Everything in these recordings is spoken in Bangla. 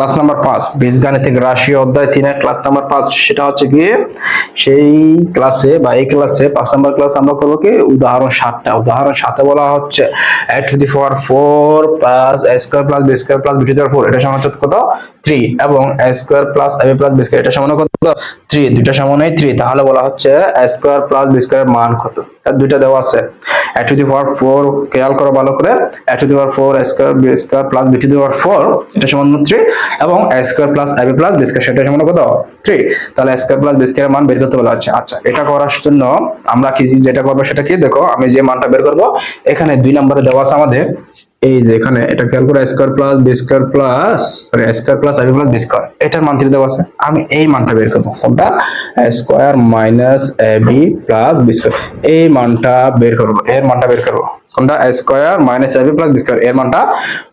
ক্লাস নাম্বার পাঁচ বীজগাণিতিক রাশি অধ্যায় তিনের ক্লাস নাম্বার পাঁচ, সেটা হচ্ছে গিয়ে সেই ক্লাসে বা এই ক্লাসে পাঁচ নাম্বার ক্লাস আমরা করব কি? উদাহরণ সাতটা। উদাহরণ সাথে বলা হচ্ছে এ to the power four plus a square plus B square plus b two power four এটা সমান হচ্ছে কত? থ্রি এবং a square plus A plus B square এটা সমান কত? থ্রি দুইটা সমানই থ্রি তাহলে বলা হচ্ছে a square plus B square মান কত? দুইটা দেওয়া আছে। A to the power four খেয়াল করো ভালো করে। A to the power four square b square plus b to the power four এটা সমান থ্রি এবং a square plus a B plus B square সেটা সমান কত? থ্রি তাহলে স্কোয়ার প্লাস বি স্কোয়ার মান বের করতে বলা হচ্ছে। আচ্ছা এটা করার জন্য আমরা কি যেটা করব সেটা কি? দেখো, আমি যে মানটা বের করব, এখানে দুই নম্বরে দেওয়া আছে আমাদের এই যে এখানে, এটা খেয়াল করে square plus B square plus sorry square plus I plus B square এটার মান দেওয়া আছে। আমি এই মানটা বের করব কোনটা square minus A B plus B square এই মানটা বের করব, এর মানটা বের করব কোনটা square minus A AB plus B square এর মানটা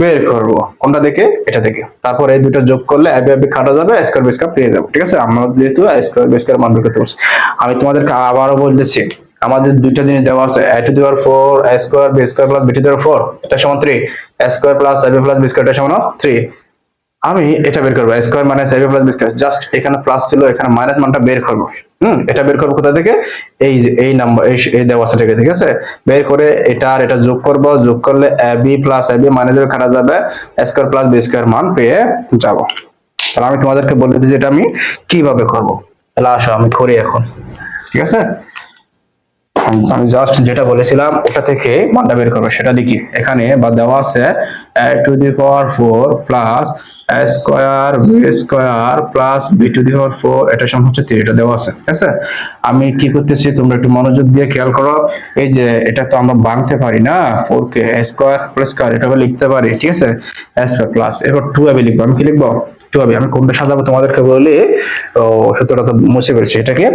বের করব, কোনটা দেখে? এটা দেখে, তারপর এই দুটো যোগ করলে এবি এবি কাটা যাবে স্কোয়ার বি স্কোয়ার পেয়ে যাব, ঠিক আছে? আমরা যেহেতু স্কোয়ার বি স্কোয়ার মান বের করতে পারছি আমি তোমাদেরকে আবারও বলতেছি আমাদের দুইটা জিনিস দেওয়া আছে a to the power four a square b square plus b to the power four এটা সমান three a square plus AB plus B square এটা সমান থ্রি আমি এটা বের করব square minus AB plus B square just এখানে প্লাস ছিল, এখানে মাইনাস মানটা বের করব। হুম, এটা বের করব কোথা থেকে? এই যে, এই নাম্বার এই দেওয়া আছে থেকে, ঠিক আছে? বের করে এটা আর এটা যোগ করব, যোগ করলে AB plus AB minus AB কাটা যাবে স্কোয়ার প্লাস বি স্কোয়ার মান পেয়ে যাব। তাহলে আমি তোমাদেরকে বলে দিচ্ছি এটা আমি কীভাবে করব। তাহলে আসো, আমি করি এখন। ঠিক আছে? আমি জাস্ট যেটা বলেছিলাম, ওটা থেকে মানটা বের করব, সেটা দেখি। এখানে বা দেওয়া আছে to the power four plus square b square plus b to the power four এটা সমান হচ্ছে থ্রি এটা দেওয়া আছে, ঠিক আছে? আমি কি করতেছি, তোমরা একটু মনোযোগ দিয়ে খেয়াল করো। এই যে, এটা তো আমরা ভাঙতে পারি না ফোর কে স্কোয়ার প্লাস স্কোয়ার এটা লিখতে পারি, ঠিক আছে? স্কোয়ার প্লাস এবার টু এবি লিখব, আমি কি লিখব? টু আমি কোনটা সাজাবো তোমাদেরকে বলি সূত্রটা তো মুছে ফেলছি। এটাকে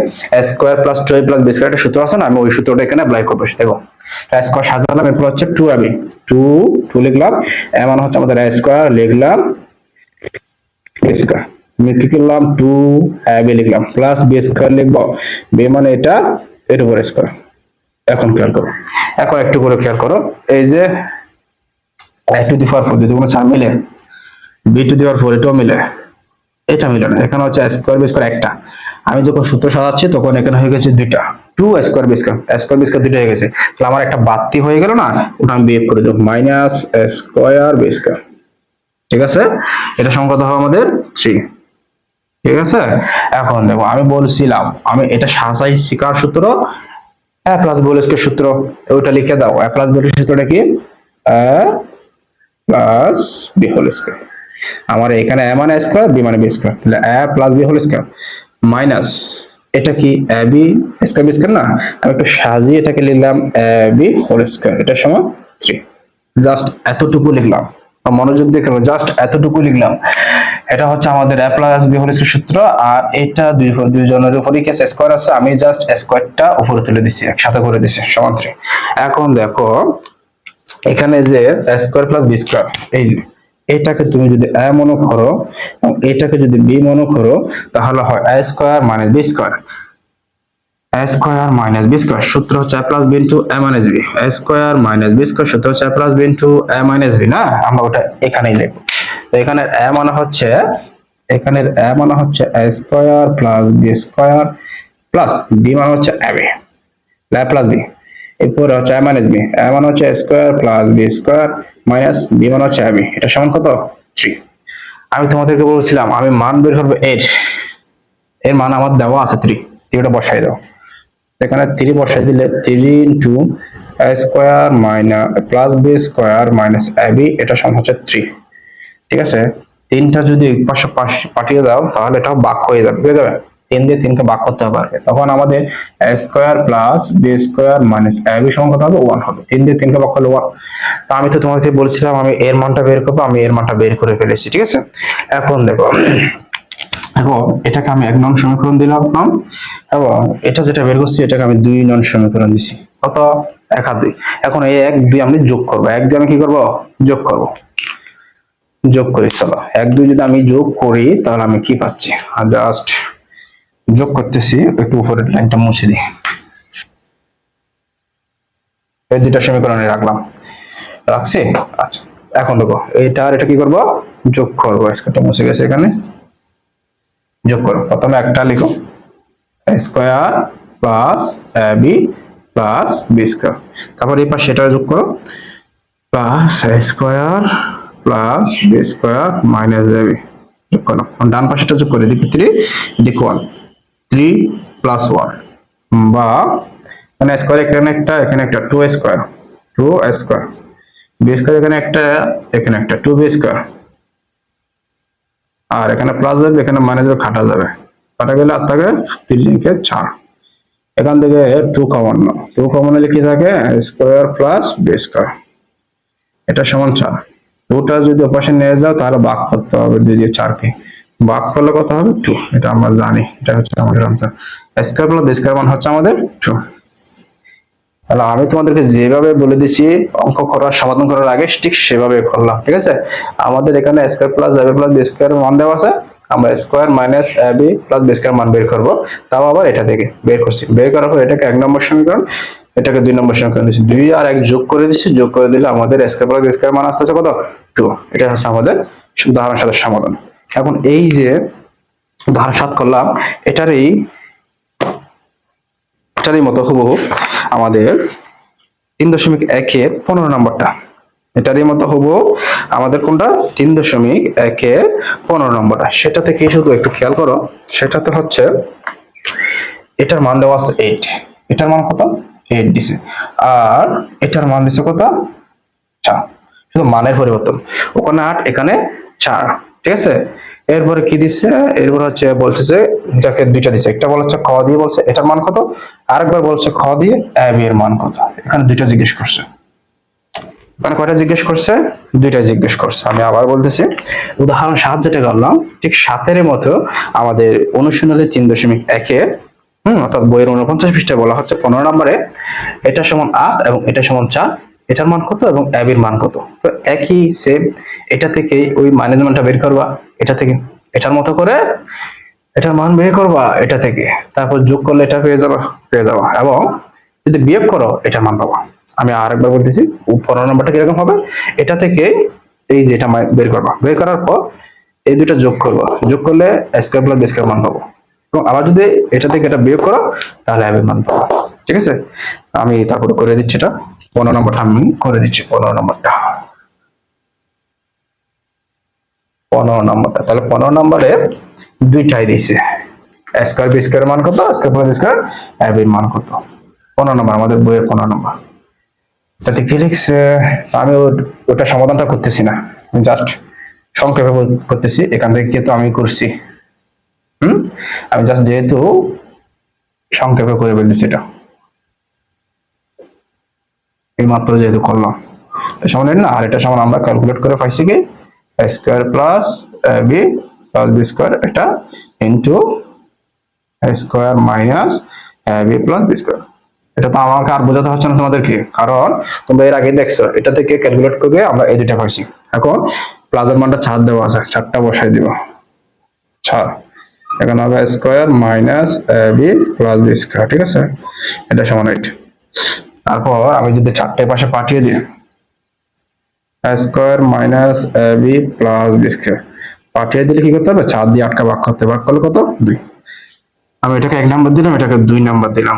square plus two plus B square একটা সূত্র আছে না, আমি ওই সূত্রটা এখানে অ্যাপ্লাই করব। দেখো স্কোয়ার সাজালাম, এরপর হচ্ছে টু এবি টু টু লিখলাম এমন হচ্ছে আমাদের স্কোয়ার লিখলাম আমি কি করলাম টু লিখলাম প্লাস বি স্কোয়ার বি মানে এটা, এর উপর স্কোয়ার এখন খেয়াল করো। এখন একটু করে খেয়াল করো। এই যে টু দি ফোর যদি কোনো চার মিলে B to the power four এটাও মিলে। এটা মিলে না। এখানে হচ্ছে স্কোয়ার বি স্কোয়ার একটা। আমি যখন সূত্র সাজাচ্ছি, তখন এখানে হয়ে গেছে দুইটা। Two square b square square b square দুইটা হয়ে গেছে। তাহলে আমার একটা বাড়তি হয়ে গেল না? ওটা আমি বিয়োগ করে দেবো। মাইনাস স্কোয়ার বি স্কোয়ার ঠিক আছে? এটা সংখ্যা হবে আমাদের থ্রি ঠিক আছে? এখন দেখো, আমি বলছিলাম, আমি এটা সাজাই শিকার সূত্র। এ প্লাস বি হোল সূত্র। ওইটা লিখে দাও। এ প্লাস বি হোল সূত্রটা কি? প্লাস বি হোল স্কোয়ার আমার এখানে এ মানে স্কোয়ার বি মানে বি স্কোয়ার তাহলে a plus b whole square minus এটা কি a b square b square না? আমি একটু সাজিয়ে এটাকে লিখলাম এ বি হোল স্কোয়ার এটা সমান থ্রি জাস্ট এতটুকু লিখলাম। মনোযোগ দিয়ে কেন জাস্ট এতটুকু লিখলাম। এটা হচ্ছে আমাদের a plus b whole square সূত্র। আর এটা দুই দুইজনের উপরই কেস স্কোয়ার আছে। আমি জাস্ট স্কোয়ারটা উপরে তুলে দিছি, একসাথে করে দিছি। সমান থ্রি এখন দেখো এখানে যে স্কোয়ার প্লাস বি স্কোয়ার এই এটাকে তুমি যদি এ মনে করো এটাকে যদি বি মনে করো, তাহলে হয় a square minus b square a square minus b square সূত্র হচ্ছে a plus b into a minus b a square minus b square সূত্র হচ্ছে a plus b into a minus b না? আমরা ওটা এখানেই লিখব। এখানে এ মানে হচ্ছে, এখানের এ মানে হচ্ছে a square plus b square plus b মানে হচ্ছে এ প্লাস বি এরপরে হচ্ছে এ মাইনাস বি এ মানে হচ্ছে square plus B square minus B মানে হচ্ছে বি এটা সমান কত? থ্রি আমি তোমাদেরকে বলছিলাম, আমি মান বের করব এর। এর মান আমার দেওয়া আছে থ্রি থ্রিটা বসাই দাও। এখানে থ্রি বসাই দিলে three into square minus plus B square minus A B এটা সমান হচ্ছে থ্রি ঠিক আছে? তিনটা যদি পাশে পাশ- পাঠিয়ে দাও, তাহলে এটাও বাক হয়ে যাবে। বুঝে যাবে? তিন দিয়ে তিনকে বাক করতে পারবে তখন আমাদের square plus B square minus সমান হবে? ওয়ান হবে। তিন দিয়ে তিনকে বাক করলে ওয়ান তা আমি তো তোমাকে বলছিলাম, আমি এর মানটা বের করব, আমি এর মানটা বের করে ফেলেছি, ঠিক আছে? এখন দেখো এখন এটাকে আমি এক নং সমীকরণ দিলাম এবং এটা যেটা বের করছি, এটাকে আমি দুই নং সমীকরণ দিছি। কত? এক আর দুই। এখন এই এক, দুই আমি যোগ করব। এক দুই আমি কি করব? যোগ করব। যোগ করি, চলো। এক, দুই যদি আমি যোগ করি, তাহলে আমি কি পাচ্ছি? জাস্ট যোগ করতেছি, একটু উপরের লাইনটা মুছে দিই। এই দুইটা সমীকরণে রাখলাম। রাখছি? আচ্ছা এখন দেখো এটা আর এটা কি করব? যোগ করব। স্কোয়ারটা মুছে গেছে এখানে। যোগ করো প্রথমে একটা লিখো। Square plus B plus B square. তারপর এই পাশে এটা যোগ করো। Plus square plus B square minus b. যোগ করো ডান পাশেটা যোগ করে এদিকে থ্রি এদিকে ওয়ান। থ্রি প্লাস ওয়ান বা স্কোয়ার এখানে একটা এখানে একটা two square two square b square এখানে একটা এখানে একটা টু বি স্কোয়ার আর এখানে প্লাস যাবে, এখানে মাইনাস যাবে কাটা যাবে। কাটা গেলে আর থাকে তিনকে চার। এখান থেকে টু কমন টু কমন হলে কি থাকে স্কোয়ার প্লাস বি স্কোয়ার এটা সমান চার। টুটা যদি ওপাশে নিয়ে যাও, তাহলে বাক করতে হবে দুই দিয়ে চারকে। বাক করলে কত হবে টু, এটা আমরা জানি, এটা হচ্ছে আমাদের আনসার স্কোয়ার প্লাস স্কোয়ার মান হচ্ছে আমাদের টু। তাহলে আমি তোমাদেরকে যেভাবে বলে দিছি অঙ্ক করার, সমাধান করার আগে ঠিক সেভাবে করলাম, ঠিক আছে? আমাদের এখানে square plus A B plus B square মান দেওয়া আছে, আমরা square minus A B plus B square মান বের করব, তাও আবার এটা থেকে বের করছি। বের করার পর এটাকে এক নম্বর সমীকরণ, এটাকে দুই নম্বর সমীকরণ দিচ্ছি। দুই আর এক যোগ করে দিচ্ছি, যোগ করে দিলে আমাদের স্কোয়ার প্লাস স্কোয়ার মান আসতেছে কত? টু, এটা হচ্ছে আমাদের উদাহরণ সাথে সমাধান। এখন এই যে উদাহরণ সাত করলাম, এটারই এটারই মতো হুবহু আমাদের তিন দশমিক একের পনেরো নম্বরটা। এটারই মতো হব আমাদের কোনটা? তিন দশমিক একের পনেরো নম্বরটা। সেটা থেকে শুধু একটু খেয়াল করো, সেটাতে হচ্ছে এটার মান দেওয়া আছে এইট এটার মান কত? এইট দিছে। আর এটার মান দিছে কত? চার। শুধু মানের পরিবর্তন। ওখানে আট, এখানে চার। ঠিক আছে? এরপরে কি দিচ্ছে এরপর হচ্ছে বলছে যে যাকে দুইটা দিচ্ছে একটা বলা হচ্ছে খ দিয়ে বলছে, এটার মান কত? আরেকবার বলছে খ দিয়ে এ, বি এর মান কত? এখানে দুইটা জিজ্ঞেস করছে। মানে কয়টা জিজ্ঞেস করছে? দুইটা জিজ্ঞেস করছে। আমি আবার বলতেছি, উদাহরণ সাত যেটা করলাম। ঠিক সাতের মতো আমাদের অনুশীলনে তিন দশমিক একে, হম, অর্থাৎ বইয়ের উনপঞ্চাশ পৃষ্ঠায় বলা হচ্ছে পনেরো নম্বরে, এটা সমান আট এবং এটা সমান চার। এটার মান কত এবং অ্যাবির মান কত? তো একই সেম এটা থেকে ওই ম্যানেজমেন্টটা বের করবা, এটা থেকে, এটার মতো করে এটার মান বের করবা, এটা থেকে। তারপর যোগ করলে এটা পেয়ে যাবা পেয়ে যাবা। এবং যদি বিয়োগ করো, এটার মান পাবা। আমি আরেকবার বলতেছি পনেরো নম্বরটা কীরকম হবে? এটা থেকে এই যে এটা বের করবা। বের করার পর এই দুটো যোগ করবা। যোগ করলে স্কোয়ার প্লাস বি মান পাবো। এবং আবার যদি এটা থেকে এটা বিয়োগ করো, তাহলে অ্যাবের মান পাবো। ঠিক আছে? আমি তারপরে করে দিচ্ছি এটা। পনেরো নম্বরটা আমি করে দিচ্ছি, পনেরো নম্বরটা পনেরো নম্বরটা। তাহলে পনেরো নম্বরে দুইটাই দিছে স্কোয়ার বি স্কোয়ার মান কত? স্কোয়ার প্লাস স্কোয়ার অ্যাবের মান কত? পনেরো নম্বর, আমাদের বইয়ের পনেরো নম্বর। তাতে কি আমি ওটা সমাধানটা করতেছি না। জাস্ট সংক্ষেপে করতেছি। এখান থেকে কিন্তু আমি করছি। হুম? আমি জাস্ট যেহেতু সংক্ষেপে করে বলতেছি এটা। এই মাত্র যেহেতু করলাম। সমান না? আর এটা সমান আমরা ক্যালকুলেট করে পাইছি কি? Square plus B plus B square এটা into square minus B plus B square এটা তো আমাকে আর বোঝাতে হচ্ছে না তোমাদেরকে, কারণ তোমরা এর আগে দেখছ, এটা থেকে ক্যালকুলেট করে আমরা এই দুটা পাইছি। এখন প্লাসের মানটা চার দেওয়া আছে চারটা বসাই দিব। চার এখানে হবে square minus B plus B square ঠিক আছে? এটা সমান এইট তারপর আমি যদি চারটে পাশে পাঠিয়ে দিই square minus B plus B square. পাঠিয়ে দিলে কি করতে হবে? চার দিয়ে আটকা ভাগ করতে ভাগ করলে কত? দুই। আমি এটাকে এক নাম্বার দিলাম, এটাকে দুই নাম্বার দিলাম।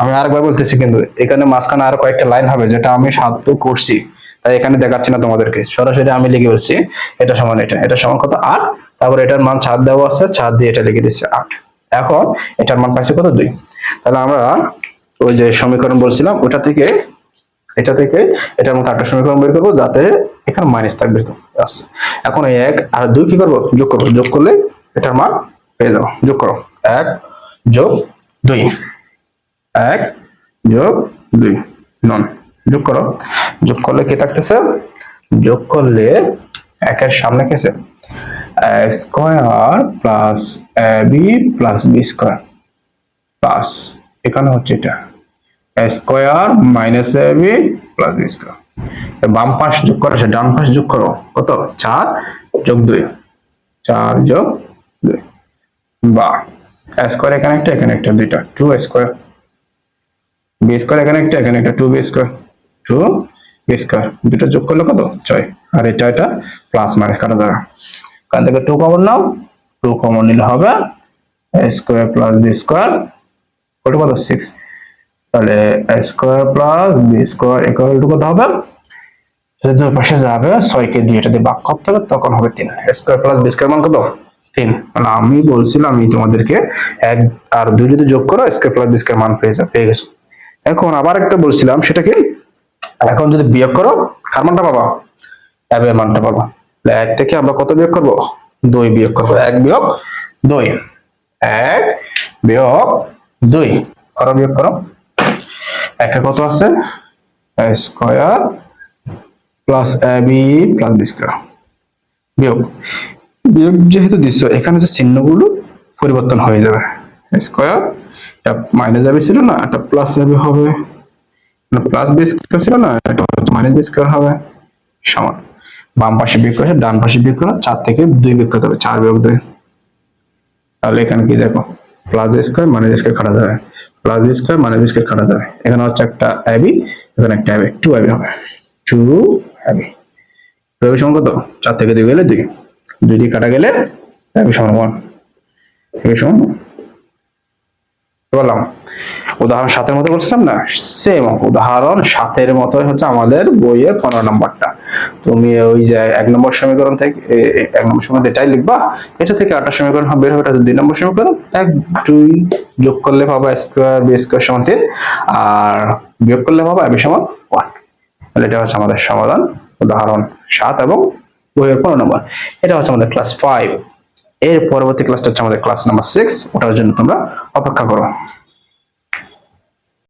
আমি আরেকবার বলতেছি কিন্তু, এখানে মাঝখানে আর কয়েকটা লাইন হবে যেটা আমি সাধ্য করছি, তাই এখানে দেখাচ্ছি না তোমাদেরকে। সরাসরি আমি লিখে বলছি এটা সমান এটা এটা সমান কত? আট। তারপর এটার মান চার দেওয়া আছে, চার দিয়ে এটা লিখে দিচ্ছে, আট। এখন এটার মান পাইছে কত? দুই। তাহলে আমরা ওই যে সমীকরণ বলছিলাম, ওটা থেকে এটা থেকে এটা মধ্যে একটা সমীকরণ বের করব, যাতে এখানে মাইনাস থাকবে এখন এই এক আর দুই কি করব? যোগ করব। যোগ করলে এটার মান পেয়ে যাব। যোগ করো। এক যোগ দুই। এক যোগ দুই। নন। যোগ করো। যোগ করলে কি থাকতেছে? যোগ করলে একের সামনে কেছে square plus B plus B square. Plus এখানে হচ্ছে এটা। Square minus A B plus B square. বাম পাশ যোগ করো, সে ডান পাশ যোগ করো। কত? চার যোগ দুই। চার যোগ দুই। বা স্কোয়ার এখানে একটা এখানে একটা, দুইটা। Two square. বি স্কোয়ার এখানে একটা এখানে একটা। Two B square. Two B square. দুটো যোগ করলে কত? ছয়। আর এটা এটা প্লাস মাইনাস কাটা যাবে কারণ থেকে টু কমন নাও। টু কমন নিলে হবে স্কোয়ার প্লাস বি স্কোয়ার। কত কত? সিক্স। তাহলে square plus B square equal to কত হবে? যদি দুই পাশে যাবে ছয়কে দিয়ে এটা দিয়ে ভাগ করতে হবে, তখন হবে তিন। স্কোয়ার প্লাস বি স্কোয়ার মান কত? তিন। মানে আমি বলছিলাম, আমি তোমাদেরকে এক আর দুই যদি যোগ করো স্কোয়ার প্লাস বি স্কোয়ার মান পেয়ে যা, পেয়ে গেছো। এখন আবার একটা বলছিলাম সেটা কি এখন যদি বিয়োগ করো কার মানটা পাবা? অ্যাবের মানটা পাবা। এক থেকে আমরা কত বিয়োগ করব? দুই বিয়োগ করব। এক বিয়োগ দুই। এক বিয়োগ দুই। করো বিয়োগ করো? একটা কত আছে? Square plus A plus B square. বিয়োগ। বিয়োগ যেহেতু দিচ্ছ এখানে যে চিহ্নগুলো পরিবর্তন হয়ে যাবে। স্কোয়ার, এটা মাইনাস যাবে ছিল না, এটা প্লাস যাবে হবে। প্লাস বি স্কোয়ার ছিল না, এটা মাইনাস বি স্কোয়ার হবে। সমান। বাম পাশে বিয়োগ করে ডান পাশে বিয়োগ করো চার থেকে দুই বিয়োগ করতে হবে, চার বিয়োগ দুই। তাহলে এখানে কি দেখো? প্লাস স্কোয়ার মাইনাস স্কোয়ার কাটা যাবে। প্লাস স্কোয়ার বি স্কোয়ার কাটা যাবে। এখানে হচ্ছে একটা অ্যাবি এখানে একটা অ্যাবি টু অ্যাবি হবে। টু অ্যাবি টু অ্যাবি সমান কত? চার থেকে দুই গেলে দুই। দুই দিয়ে কাটা গেলে অ্যাবি সমান ওয়ান অ্যাবি সমান। বললাম উদাহরণ সাতের মতো বলছিলাম না? সেম উদাহরণ সাতের মতোই হচ্ছে আমাদের বইয়ের পনেরো নম্বরটা। তুমি ওই যে এক নম্বর সমীকরণ থেকে এক নম্বর সমীকরণ এটাই লিখবা। এটা থেকে আটটা সমীকরণ বের হবে, এটা দুই নম্বর সমীকরণ। এক, দুই যোগ করলে পাবা স্কোয়ার বি স্কোয়ার সমান তিন। আর বিয়োগ করলে পাবা এবি সমান ওয়ান তাহলে এটা হচ্ছে আমাদের সমাধান। উদাহরণ সাত এবং বইয়ের পনেরো নম্বর। এটা হচ্ছে আমাদের ক্লাস ফাইভ এর পরবর্তী ক্লাসটা হচ্ছে আমাদের ক্লাস নাম্বার সিক্স ওটার জন্য তোমরা অপেক্ষা করো।